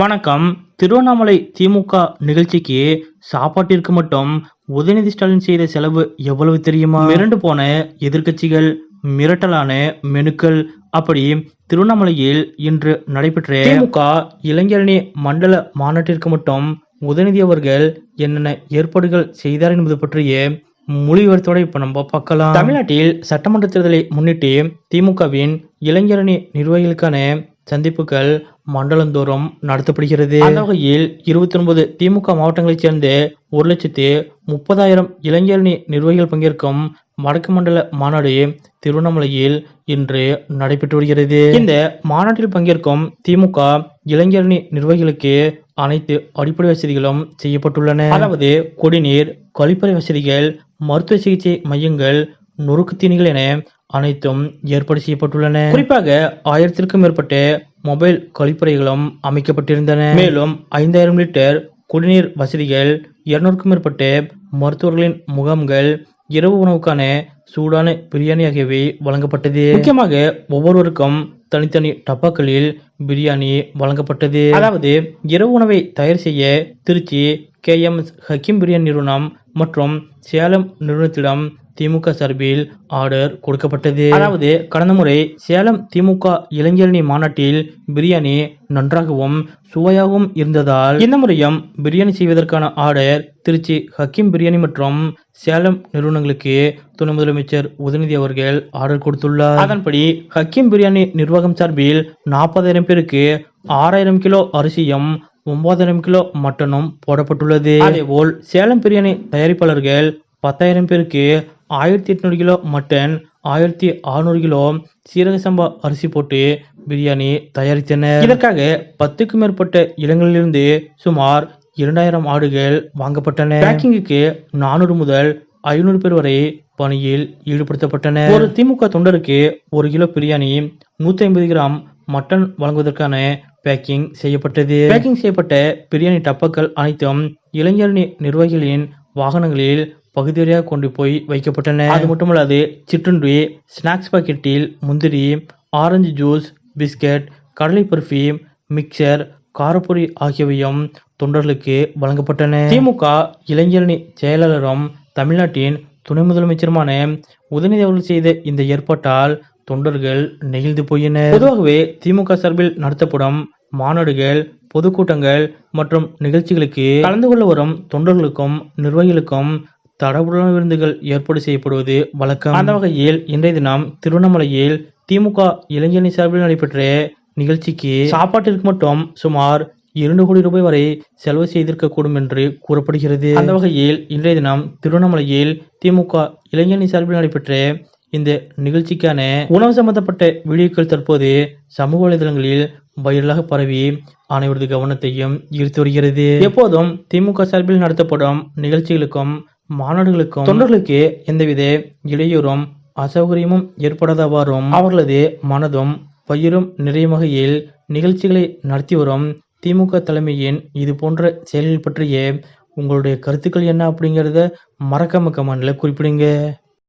வணக்கம். திருவண்ணாமலை திமுக நிகழ்ச்சிக்கு சாப்பாட்டிற்கு மட்டும் உதயநிதி ஸ்டாலின் செய்த செலவு எவ்வளவு தெரியுமா? மிரண்டு போன எதிர்க்கட்சிகள் மிரட்டலான மெனுக்கள் அப்படி திருவண்ணாமலையில் இன்று நடைபெற்ற திமுக இளைஞரணி மண்டல மாநாட்டிற்கு மட்டும் உதயநிதி அவர்கள் என்னென்ன ஏற்பாடுகள் செய்தார் என்பது பற்றிய மொழிவர்த்தோட இப்ப நம்ம பார்க்கலாம். தமிழ்நாட்டில் சட்டமன்ற தேர்தலை முன்னிட்டு திமுகவின் இளைஞரணி நிர்வாகிகளுக்கான சந்திப்புகள் மண்டலந்தோறும் நடத்தப்படுகிறது. அந்த வகையில் இருபத்தி ஒன்பது திமுக மாவட்டங்களைச் சேர்ந்த ஒரு லட்சத்து முப்பதாயிரம் இளைஞரணி நிர்வாகிகள் பங்கேற்கும் வடக்கு மண்டல மாநாடு திருவண்ணாமலையில் இன்று நடைபெற்று வருகிறது. இந்த மாநாட்டில் பங்கேற்கும் திமுக இளைஞரணி நிர்வாகிகளுக்கு அனைத்து அடிப்படை வசதிகளும் செய்யப்பட்டுள்ளன. அதாவது குடிநீர் கழிப்பறை வசதிகள் மருத்துவ சிகிச்சை மையங்கள் நொறுக்கு தீனிகள் என அனைத்தும் ஏற்பாடு செய்யப்பட்டுள்ளன. குறிப்பாக ஆயிரத்திற்கும் மேற்பட்ட மொபைல் கழிப்பறைகளும் அமைக்கப்பட்டிருந்தன. மேலும் ஐந்தாயிரம் லிட்டர் குடிநீர் வசதிகள் இருநூறுக்கும் மேற்பட்ட மருத்துவர்களின் முகாம்கள் இரவு உணவுக்கான சூடான பிரியாணி ஆகியவை வழங்கப்பட்டது. முக்கியமாக ஒவ்வொருவருக்கும் தனித்தனி டப்பாக்களில் பிரியாணி வழங்கப்பட்டது. அதாவது இரவு உணவை தயார் செய்ய திருச்சி கே எம் ஹக்கீம் பிரியாணி நிறுவனம் மற்றும் சேலம் நிறுவனத்திடம் திமுக சார்பில் ஆர்டர் கொடுக்கப்பட்டது. அதாவது கடந்த முறை சேலம் திமுக இளைஞரணி மாநாட்டில் பிரியாணி நன்றாகவும் சுவையாகவும் இருந்ததால் இந்த முறையும் பிரியாணி செய்வதற்கான ஆர்டர் திருச்சி ஹக்கீம் பிரியாணி மற்றும் சேலம் நிறுவனங்களுக்கு துணை முதலமைச்சர் உதயநிதி அவர்கள் ஆர்டர் கொடுத்துள்ளார். அதன்படி ஹக்கீம் பிரியாணி நிர்வாகம் சார்பில் நாற்பதாயிரம் பேருக்கு ஆறாயிரம் கிலோ அரிசியும் ஒன்பதாயிரம் கிலோ மட்டனும் போடப்பட்டுள்ளது. அதேபோல் சேலம் பிரியாணி தயாரிப்பாளர்கள் பத்தாயிரம் பேருக்கு ஆயிரத்தி எட்நூறு கிலோ மட்டன் ஆயிரத்தி அறுநூறு கிலோ சீரக சம்பா அரிசி போட்டு பிரியாணி தயாரித்தனர். இதற்காக பத்துக்கும் மேற்பட்ட இடங்களிலிருந்து சுமார் இரண்டாயிரம் ஆடுகள் வாங்கப்பட்டன. பேக்கிங்குக்கு நானூறு முதல் ஐநூறு பேர் வரை பணியில் ஈடுபடுத்தப்பட்டனர் ஒரு திமுக தொண்டருக்கு ஒரு கிலோ பிரியாணி நூத்தி ஐம்பது கிராம் மட்டன் வழங்குவதற்கான பேக்கிங் செய்யப்பட்டது. பேக்கிங் செய்யப்பட்ட பிரியாணி டப்பாக்கள் அனைத்தும் இளைஞரணி நிர்வாகிகளின் வாகனங்களில் பகுதியாக கொண்டு போய் வைக்கப்பட்டன. அது மட்டுமல்லாது சிற்றுண்டி ஸ்நாக்ஸ் பாக்கெட்டில் முந்திரி ஆரஞ்சு ஜூஸ் பிஸ்கட் கடலை பர்ஃபி மிக்சர் காரப்பொரி ஆகியவையும் தொண்டர்களுக்கு வழங்கப்பட்டன. திமுக இளைஞரணி செயலாளரும் தமிழ்நாட்டின் துணை முதலமைச்சருமான உதயநிதி அவர்கள் செய்த இந்த ஏற்பாட்டால் தொண்டர்கள் நெகிழ்ந்து போயினர். பொதுவாகவே திமுக சார்பில் நடத்தப்படும் மாநாடுகள் பொதுக்கூட்டங்கள் மற்றும் நிகழ்ச்சிகளுக்கு கலந்து கொள்ள வரும் தொண்டர்களுக்கும் நிர்வாகிகளுக்கும் தடபுடலான விருந்துகள் ஏற்பாடு செய்யப்படுவது வழக்கம். அந்த வகையில் இன்றைய தினம் திருவண்ணாமலையில் திமுக இளைஞரணி சார்பில் நடைபெற்ற நிகழ்ச்சிக்கு சாப்பாட்டிற்கு மட்டும் சுமார் இரண்டு கோடி ரூபாய் வரை செலவு செய்திருக்கக்கூடும் என்று கூறப்படுகிறது. அந்த வகையில் இன்றைய தினம் திருவண்ணாமலையில் திமுக இளைஞரணி சார்பில் நடைபெற்ற இந்த நிகழ்ச்சிக்கான உணவு சம்பந்தப்பட்ட வீடியோக்கள் தற்போது சமூக வலைதளங்களில் வைரலாக பரவி அனைவரது கவனத்தையும் ஈர்த்து வருகிறது. எப்போதும் திமுக சார்பில் நடத்தப்படும் நிகழ்ச்சிகளுக்கும் மாநாடுகளுக்கும் தொண்டர்களுக்கு எந்தவித இடையூறும் அசௌகரியமும் ஏற்படாதவாறும் அவர்களது மனதும் பயிரும் நிறையும் வகையில் நிகழ்ச்சிகளை நடத்தி வரும் திமுக தலைமையின் இது போன்ற செயல்கள் பற்றிய உங்களுடைய கருத்துக்கள் என்ன அப்படிங்கிறத மறக்காம கமெண்ட்ல குறிப்பிடுங்க.